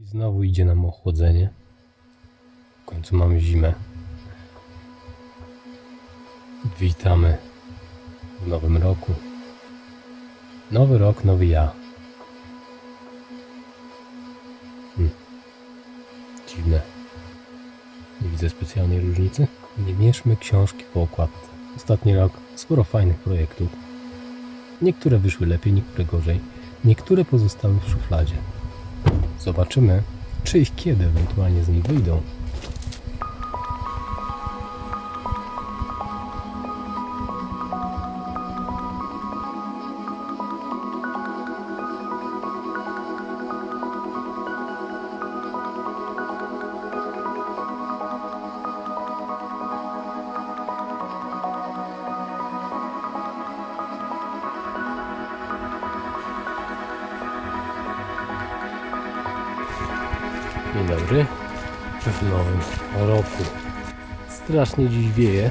I znowu idzie nam ochłodzenie. W końcu mamy zimę. Witamy w nowym roku. Nowy rok, nowy ja. Hmm. Dziwne. Nie widzę specjalnej różnicy. Nie mierzmy książki po okładce. Ostatni rok sporo fajnych projektów. Niektóre wyszły lepiej, niektóre gorzej. Niektóre pozostały w szufladzie. Zobaczymy, czy i kiedy ewentualnie z nich wyjdą. Dobry. W nowym roku. Strasznie dziś wieje,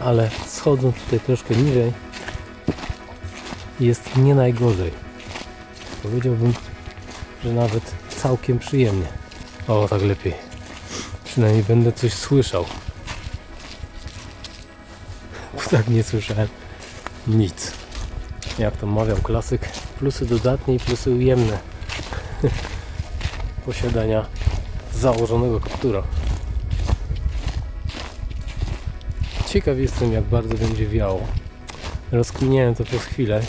ale schodząc tutaj troszkę niżej jest nie najgorzej. Powiedziałbym, że nawet całkiem przyjemnie. O, tak lepiej. Przynajmniej będę coś słyszał. Bo tak nie słyszałem nic. Jak to mawiał klasyk, plusy dodatnie i plusy ujemne posiadania założonego kaptura. Ciekaw jestem, jak bardzo będzie wiało. Rozkminiałem to przez chwilę.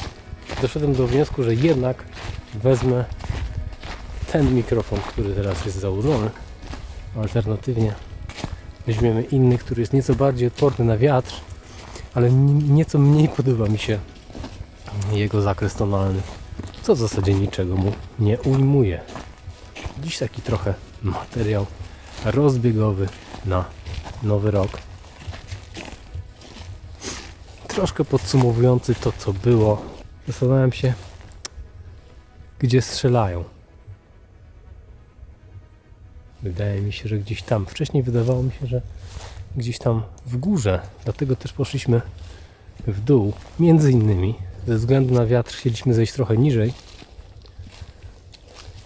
Doszedłem do wniosku, że jednak wezmę ten mikrofon, który teraz jest założony. Alternatywnie weźmiemy inny, który jest nieco bardziej odporny na wiatr, ale ni- nieco mniej podoba mi się jego zakres tonalny, co w zasadzie niczego mu nie ujmuje. Dziś taki trochę materiał rozbiegowy na nowy rok. Troszkę podsumowujący to, co było. Zastanawiam się, gdzie strzelają. Wydaje mi się, że gdzieś tam. Wcześniej wydawało mi się, że gdzieś tam w górze. Dlatego też poszliśmy w dół. Między innymi ze względu na wiatr chcieliśmy zejść trochę niżej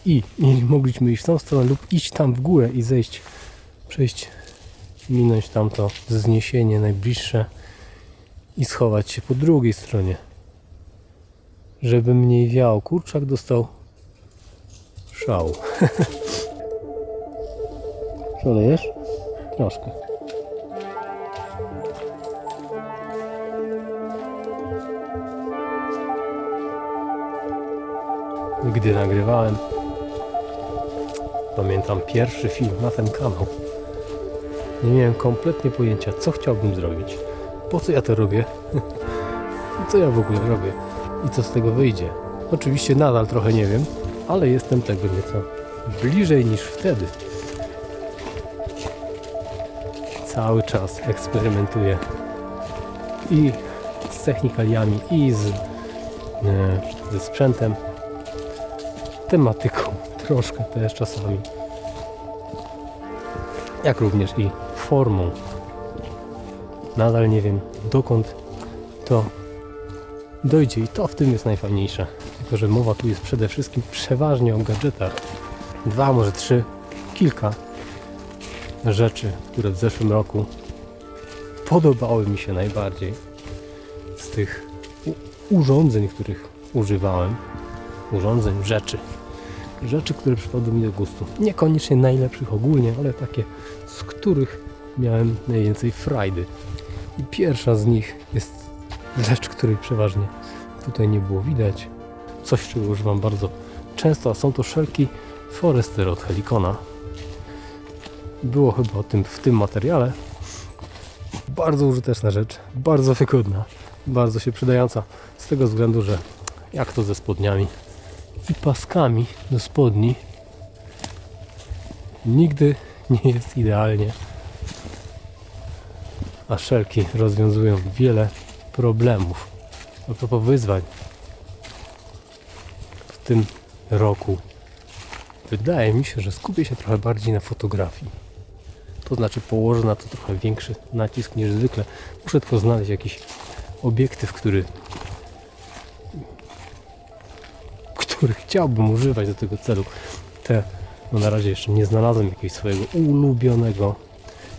i, i mogliśmy iść w tą stronę lub iść tam w górę i zejść, przejść, minąć tamto wzniesienie najbliższe i schować się po drugiej stronie. Żeby mniej wiało. Kurczak dostał szału. Szalejesz? Troszkę. Gdy nagrywałem Pamiętam pierwszy film na ten kanał. Nie miałem kompletnie pojęcia, co chciałbym zrobić, po co ja to robię, co ja w ogóle robię i co z tego wyjdzie. Oczywiście nadal trochę nie wiem, ale jestem tego nieco bliżej niż wtedy. Cały czas eksperymentuję i z technikaliami, i z, e, ze sprzętem, tematyką troszkę też czasami. Jak również i formą. Nadal nie wiem dokąd to dojdzie i to w tym jest najfajniejsze. Tylko, że mowa tu jest przede wszystkim przeważnie o gadżetach. Dwa, może trzy, kilka rzeczy, które w zeszłym roku podobały mi się najbardziej z tych urządzeń, których używałem. Urządzeń, rzeczy rzeczy, które przypadły mi do gustu. Niekoniecznie najlepszych ogólnie, ale takie, z których miałem najwięcej frajdy. I pierwsza z nich jest rzecz, której przeważnie tutaj nie było widać. Coś, czego używam bardzo często, a są to szelki Forester od Helikona. Było chyba o tym w tym materiale. Bardzo użyteczna rzecz, bardzo wygodna, bardzo się przydająca z tego względu, że jak to ze spodniami, i paskami do spodni nigdy nie jest idealnie. A szelki rozwiązują wiele problemów. A propos wyzwań w tym roku wydaje mi się, że skupię się trochę bardziej na fotografii. To znaczy położę na to trochę większy nacisk niż zwykle. Muszę tylko znaleźć jakiś obiektyw, który który chciałbym używać do tego celu. te, no na razie jeszcze nie znalazłem jakiegoś swojego ulubionego,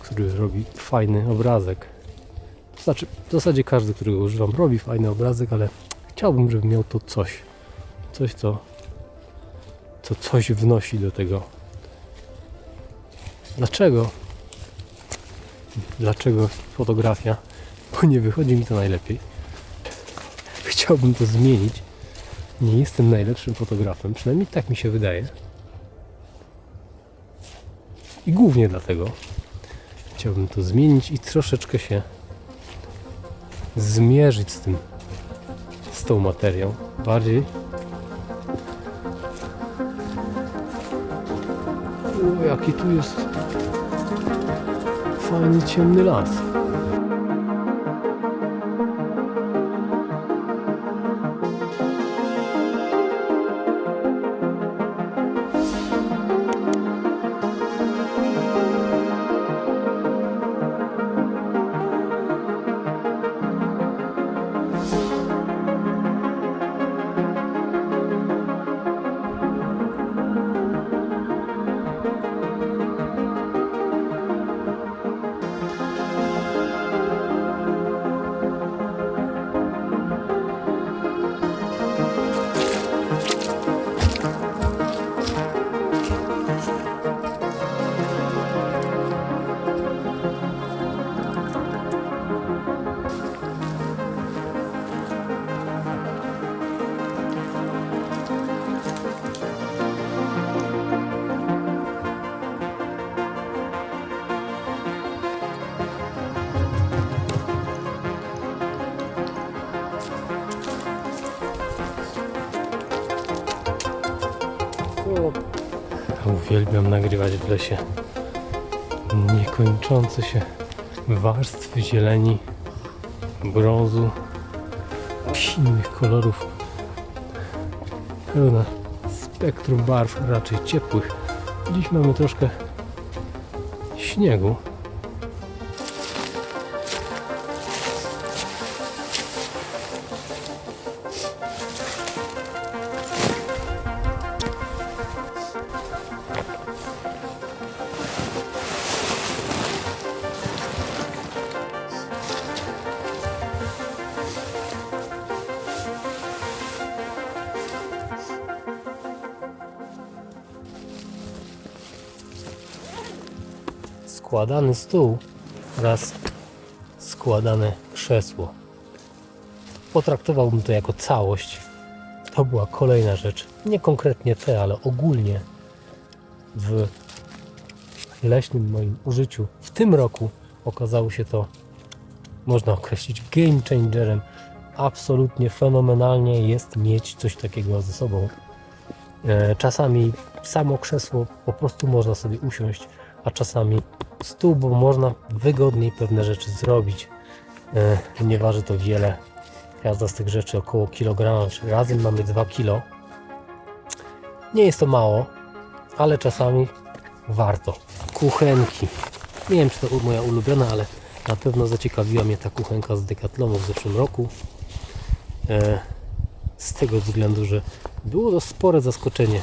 który robi fajny obrazek. To znaczy, w zasadzie każdy, którego używam, robi fajny obrazek, ale chciałbym, żeby miał to coś. Coś, co, co coś wnosi do tego. Dlaczego? Dlaczego fotografia? Bo nie wychodzi mi to najlepiej. Chciałbym to zmienić. Nie jestem najlepszym fotografem, przynajmniej tak mi się wydaje. I głównie dlatego chciałbym to zmienić i troszeczkę się zmierzyć z tym, z tą materią. Bardziej. O, jaki tu jest fajny, ciemny las. Uwielbiam nagrywać w lesie niekończące się warstwy zieleni, brązu, innych kolorów. Pełne spektrum barw, raczej ciepłych. Dziś mamy troszkę śniegu. Składany stół oraz składane krzesło. Potraktowałbym to jako całość. To była kolejna rzecz. Nie konkretnie te, ale ogólnie w leśnym moim użyciu w tym roku okazało się to, można określić, game changerem. Absolutnie fenomenalnie jest mieć coś takiego ze sobą. E, Czasami samo krzesło po prostu można sobie usiąść, a czasami stół, bo można wygodniej pewne rzeczy zrobić. E, Nie waży to wiele. Każda z tych rzeczy około kilograma, razem mamy 2 kilo. Nie jest to mało, ale czasami warto. Kuchenki. Nie wiem, czy to moja ulubiona, ale na pewno zaciekawiła mnie ta kuchenka z Decathlonu w zeszłym roku. E, z tego względu, że było to spore zaskoczenie,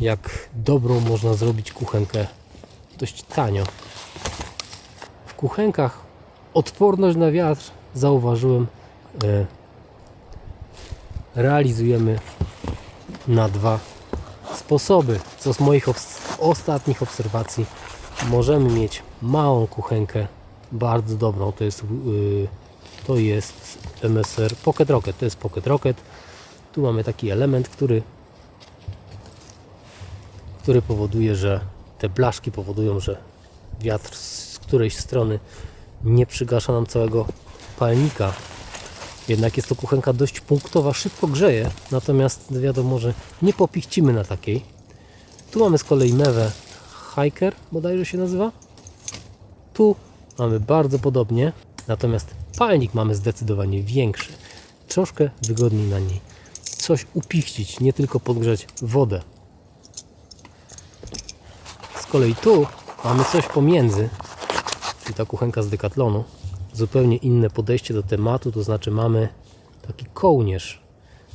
jak dobrą można zrobić kuchenkę dość tanio. W kuchenkach odporność na wiatr zauważyłem e, realizujemy na dwa sposoby. Co z moich obs- ostatnich obserwacji możemy mieć małą kuchenkę, bardzo dobrą, to jest yy, to jest MSR Pocket Rocket, to jest Pocket Rocket. Tu mamy taki element, który który powoduje, że te blaszki powodują, że wiatr z którejś strony nie przygasza nam całego palnika. Jednak jest to kuchenka dość punktowa, szybko grzeje, natomiast wiadomo, że nie popichcimy na takiej. Tu mamy z kolei mewę Hiker, bodajże się nazywa. Tu mamy bardzo podobnie, natomiast palnik mamy zdecydowanie większy. Troszkę wygodniej na niej coś upichcić, nie tylko podgrzać wodę. Kolei tu mamy coś pomiędzy, czyli ta kuchenka z Decathlonu. Zupełnie inne podejście do tematu, to znaczy mamy taki kołnierz.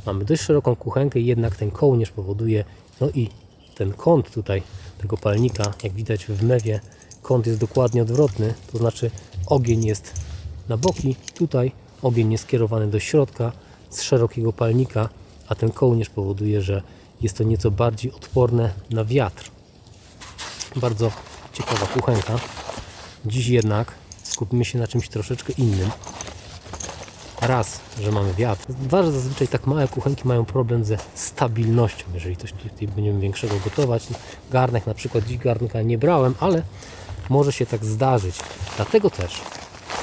Mamy dość szeroką kuchenkę, jednak ten kołnierz powoduje, no i ten kąt tutaj tego palnika, jak widać w mewie, kąt jest dokładnie odwrotny, to znaczy ogień jest na boki, tutaj ogień jest skierowany do środka z szerokiego palnika, a ten kołnierz powoduje, że jest to nieco bardziej odporne na wiatr. Bardzo ciekawa kuchenka. Dziś jednak skupimy się na czymś troszeczkę innym. Raz, że mamy wiatr. Dwa, że zazwyczaj tak małe kuchenki mają problem ze stabilnością, jeżeli coś tutaj będziemy większego gotować. Garnek na przykład, dziś garnka nie brałem, ale może się tak zdarzyć. Dlatego też,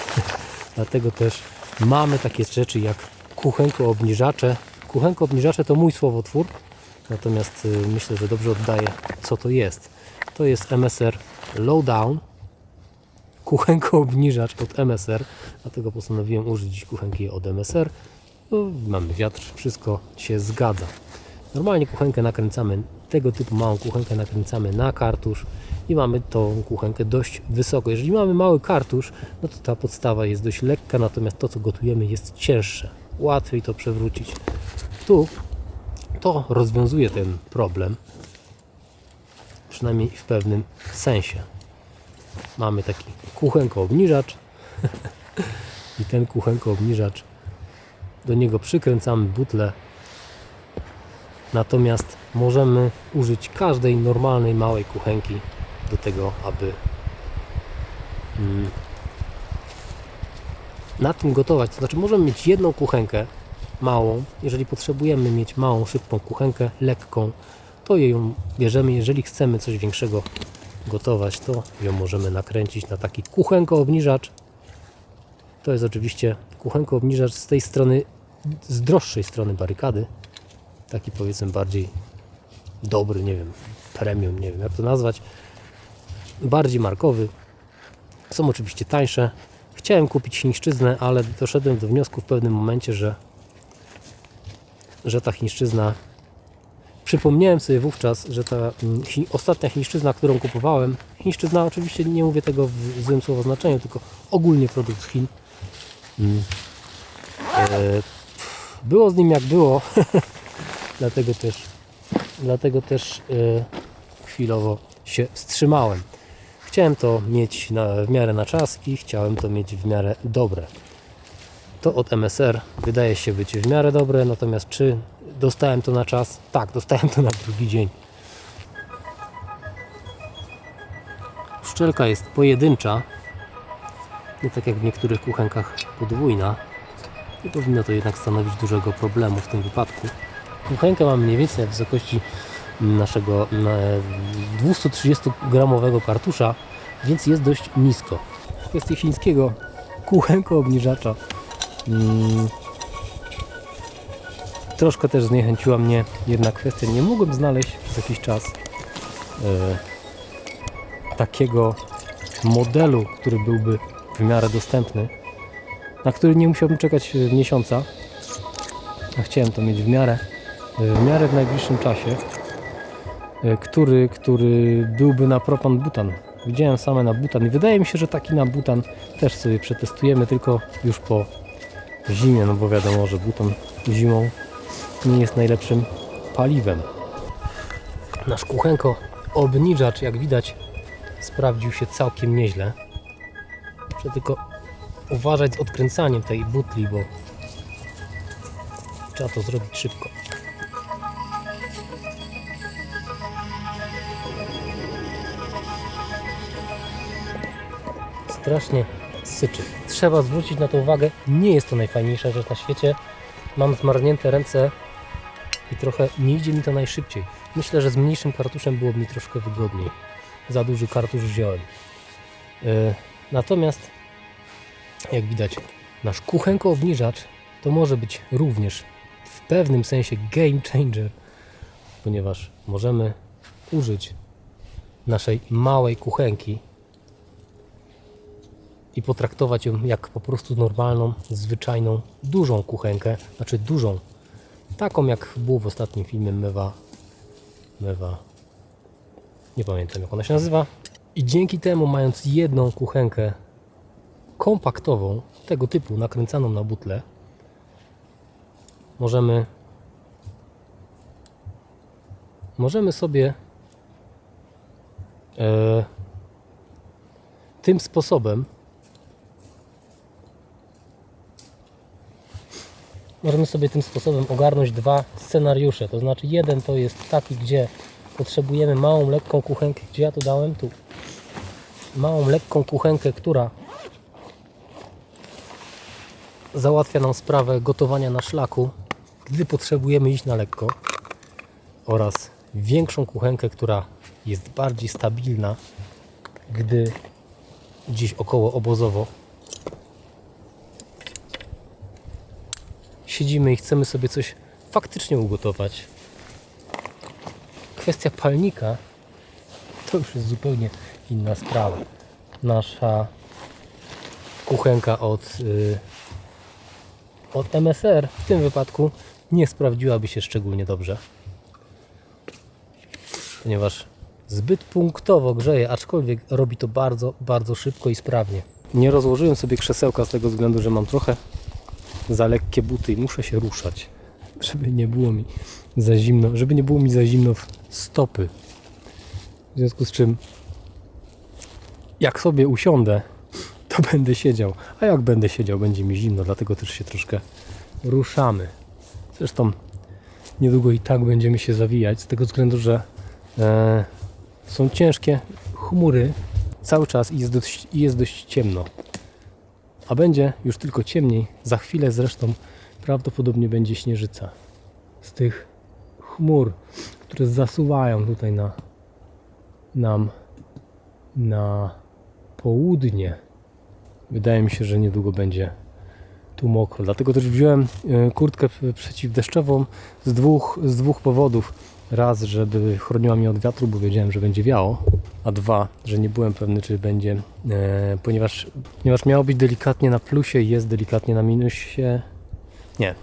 dlatego też mamy takie rzeczy jak kuchenko obniżacze. Kuchenko obniżacze to mój słowotwór, natomiast y, myślę, że dobrze oddaję co to jest. To jest MSR Lowdown, kuchenko obniżacz od MSR, dlatego postanowiłem użyć kuchenki od MSR. No, mamy wiatr, wszystko się zgadza. Normalnie kuchenkę nakręcamy, tego typu małą kuchenkę nakręcamy na kartusz i mamy tą kuchenkę dość wysoko. Jeżeli mamy mały kartusz, no to ta podstawa jest dość lekka, natomiast to co gotujemy jest cięższe. Łatwiej to przewrócić. Tu to rozwiązuje ten problem, przynajmniej w pewnym sensie. Mamy taki kuchenko obniżacz i ten kuchenko obniżacz do niego przykręcamy butlę natomiast możemy użyć każdej normalnej małej kuchenki do tego, aby mm, na tym gotować. To znaczy możemy mieć jedną kuchenkę małą, jeżeli potrzebujemy mieć małą, szybką kuchenkę, lekką, to ją bierzemy. Jeżeli chcemy coś większego gotować, to ją możemy nakręcić na taki kuchenko obniżacz. To jest oczywiście kuchenko obniżacz z tej strony, z droższej strony barykady. Taki powiedzmy bardziej dobry, nie wiem, premium, nie wiem jak to nazwać. Bardziej markowy. Są oczywiście tańsze. Chciałem kupić chińszczyznę, ale doszedłem do wniosku w pewnym momencie, że, że ta chińszczyzna Przypomniałem sobie wówczas, że ta mm, chi, ostatnia chińszczyzna, którą kupowałem, chińszczyzna oczywiście nie mówię tego w złym słowo znaczeniu, tylko ogólnie produkt z Chin. Mm. E, było z nim jak było, dlatego też, dlatego też e, chwilowo się wstrzymałem. Chciałem to mieć na, w miarę na czas i chciałem to mieć w miarę dobre. To od MSR wydaje się być w miarę dobre, natomiast czy dostałem to na czas? Tak, dostałem to na drugi dzień. Szczelka jest pojedyncza, nie tak jak w niektórych kuchenkach podwójna. Nie powinno to jednak stanowić dużego problemu w tym wypadku. Kuchenkę mam mniej więcej na wysokości naszego e, 230 gramowego kartusza, więc jest dość nisko. W kwestii chińskiego kuchenko obniżacza Troszkę też zniechęciła mnie jedna kwestia. Nie mogłem znaleźć przez jakiś czas e, takiego modelu, który byłby w miarę dostępny, na który nie musiałbym czekać e, miesiąca. A chciałem to mieć w miarę, e, w miarę w najbliższym czasie, który, który byłby na propan butan. Widziałem same na butan i wydaje mi się, że taki na butan też sobie przetestujemy, tylko już po zimie, no bo wiadomo, że buton zimą nie jest najlepszym paliwem. Nasz kuchenko obniżacz, jak widać, sprawdził się całkiem nieźle. Muszę tylko uważać z odkręcaniem tej butli, bo trzeba to zrobić szybko. Strasznie syczy. Trzeba zwrócić na to uwagę. Nie jest to najfajniejsza rzecz na świecie. Mam zmarznięte ręce i trochę nie idzie mi to najszybciej. Myślę, że z mniejszym kartuszem byłoby mi troszkę wygodniej. Za duży kartusz wziąłem. Yy, natomiast, jak widać, nasz kuchenko obniżacz to może być również w pewnym sensie game changer, ponieważ możemy użyć naszej małej kuchenki i potraktować ją jak po prostu normalną, zwyczajną, dużą kuchenkę, znaczy dużą, taką jak było w ostatnim filmie Mewa, Mewa, nie pamiętam jak ona się nazywa. I dzięki temu, mając jedną kuchenkę kompaktową, tego typu, nakręcaną na butle, możemy możemy sobie e, tym sposobem możemy sobie tym sposobem ogarnąć dwa scenariusze. To znaczy jeden to jest taki, gdzie potrzebujemy małą, lekką kuchenkę. Gdzie ja to dałem? Tu. Małą, lekką kuchenkę, która załatwia nam sprawę gotowania na szlaku, gdy potrzebujemy iść na lekko. Oraz większą kuchenkę, która jest bardziej stabilna, gdy gdzieś około obozowo siedzimy i chcemy sobie coś faktycznie ugotować. Kwestia palnika to już jest zupełnie inna sprawa. Nasza kuchenka od, y, od MSR w tym wypadku nie sprawdziłaby się szczególnie dobrze, ponieważ zbyt punktowo grzeje, aczkolwiek robi to bardzo, bardzo szybko i sprawnie. Nie rozłożyłem sobie krzesełka z tego względu, że mam trochę za lekkie buty i muszę się ruszać, żeby nie było mi za zimno, żeby nie było mi za zimno w stopy. W związku z czym jak sobie usiądę, to będę siedział, a jak będę siedział, będzie mi zimno, dlatego też się troszkę ruszamy. Zresztą niedługo i tak będziemy się zawijać, z tego względu, że e, są ciężkie chmury cały czas i jest dość, jest dość ciemno. A będzie już tylko ciemniej. Za chwilę zresztą prawdopodobnie będzie śnieżyca. Z tych chmur, które zasuwają tutaj na nam na południe. Wydaje mi się, że niedługo będzie tu mokro. Dlatego też wziąłem e, kurtkę przeciwdeszczową z dwóch, z dwóch powodów. Raz, żeby chroniła mnie od wiatru, bo wiedziałem, że będzie wiało, a dwa, że nie byłem pewny, czy będzie, e, ponieważ, ponieważ miało być delikatnie na plusie i jest delikatnie na minusie. Nie,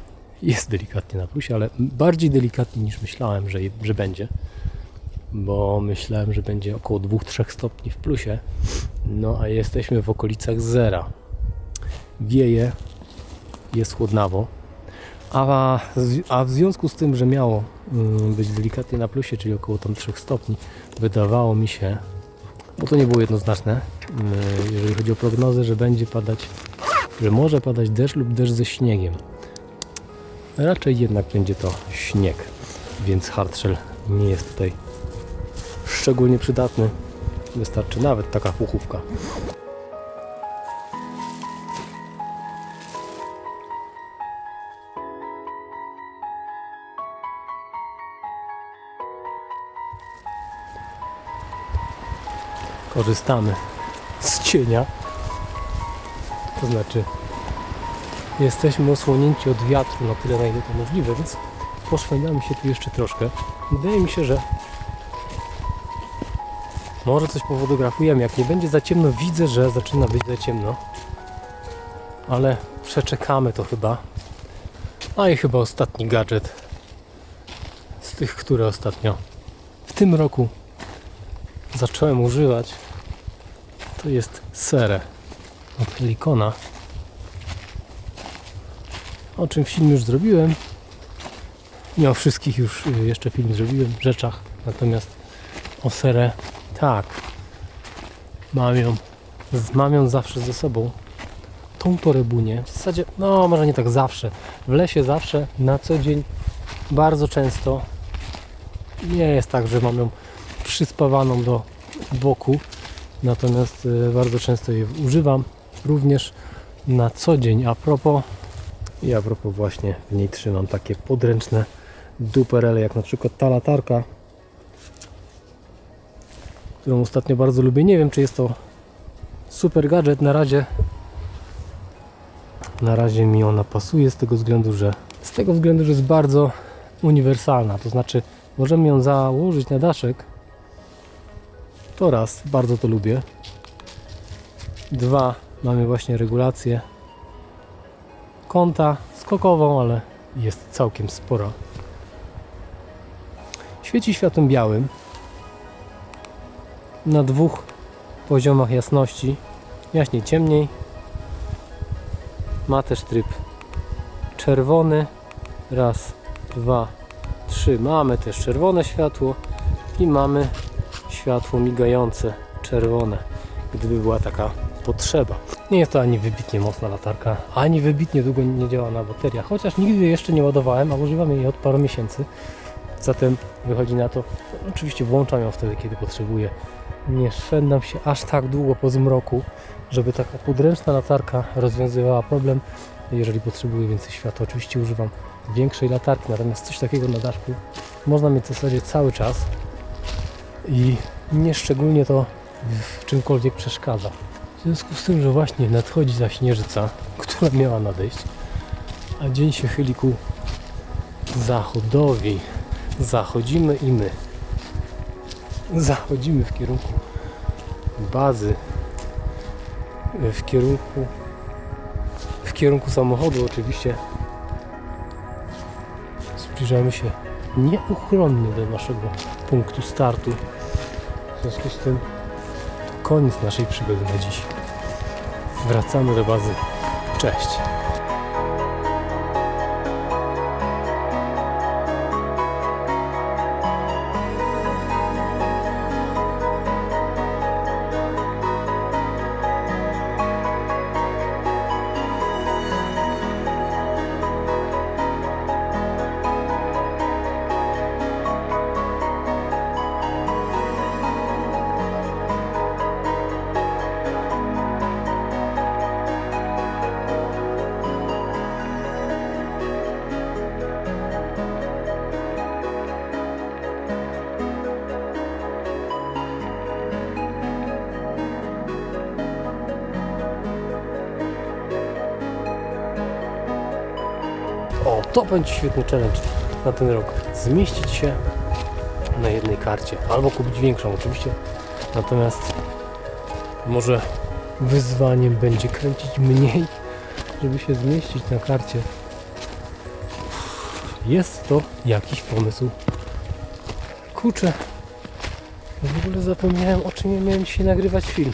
jest delikatnie na plusie, ale bardziej delikatnie niż myślałem, że, że będzie, bo myślałem, że będzie około 2-3 stopni w plusie, no a jesteśmy w okolicach zera. Wieje, jest chłodnawo. A, a w związku z tym, że miało mm, być delikatnie na plusie, czyli około tam 3 stopni, wydawało mi się, bo to nie było jednoznaczne, mm, jeżeli chodzi o prognozę, że będzie padać, że może padać deszcz lub deszcz ze śniegiem. Raczej jednak będzie to śnieg, więc hardshell nie jest tutaj szczególnie przydatny. Wystarczy nawet taka puchówka. Korzystamy z cienia. To znaczy, jesteśmy osłonięci od wiatru na tyle, na ile to możliwe, więc poszwędzamy się tu jeszcze troszkę. Wydaje mi się, że może coś powodografujemy. Jak nie będzie za ciemno, widzę, że zaczyna być za ciemno. Ale przeczekamy to chyba. A i chyba ostatni gadżet z tych, które ostatnio w tym roku zacząłem używać, to jest serę od Helikona. O czym film już zrobiłem. Nie o wszystkich już y, jeszcze film zrobiłem rzeczach, natomiast o serę tak. Mam ją, mam ją zawsze ze sobą. Tą torebunię. W zasadzie, no może nie tak zawsze. W lesie zawsze, na co dzień, bardzo często. Nie jest tak, że mam ją przyspawaną do boku, natomiast e, bardzo często jej używam również na co dzień. A propos, i a propos właśnie w niej trzymam takie podręczne duperele, jak na przykład ta latarka, którą ostatnio bardzo lubię. Nie wiem, czy jest to super gadżet na razie. Na razie mi ona pasuje z tego względu, że z tego względu, że jest bardzo uniwersalna. To znaczy możemy ją założyć na daszek to raz, bardzo to lubię. Dwa, mamy właśnie regulację kąta skokową, ale jest całkiem spora. Świeci światłem białym na dwóch poziomach jasności. Jaśniej, ciemniej. Ma też tryb czerwony. Raz, dwa, trzy. Mamy też czerwone światło i mamy światło migające, czerwone, gdyby była taka potrzeba. Nie jest to ani wybitnie mocna latarka, ani wybitnie długo nie działa na bateriach, chociaż nigdy jeszcze nie ładowałem, a używam jej od paru miesięcy. Zatem wychodzi na to, oczywiście włączam ją wtedy, kiedy potrzebuję. Nie szwendam się aż tak długo po zmroku, żeby taka podręczna latarka rozwiązywała problem. Jeżeli potrzebuję więcej światła, oczywiście używam większej latarki, natomiast coś takiego na daszku można mieć w zasadzie cały czas i nie szczególnie to w czymkolwiek przeszkadza. W związku z tym, że właśnie nadchodzi zaśnieżyca, która miała nadejść, a dzień się chyli ku zachodowi, zachodzimy i my. Zachodzimy w kierunku bazy, w kierunku w kierunku samochodu oczywiście zbliżamy się nieuchronnie do naszego punktu startu. W związku z tym koniec naszej przygody na dziś. Wracamy do bazy. Cześć! To będzie świetny challenge na ten rok. Zmieścić się na jednej karcie, albo kupić większą oczywiście. Natomiast może wyzwaniem będzie kręcić mniej, żeby się zmieścić na karcie. Jest to jakiś pomysł. Kurczę, w ogóle zapomniałem o czym ja miałem dzisiaj nagrywać film.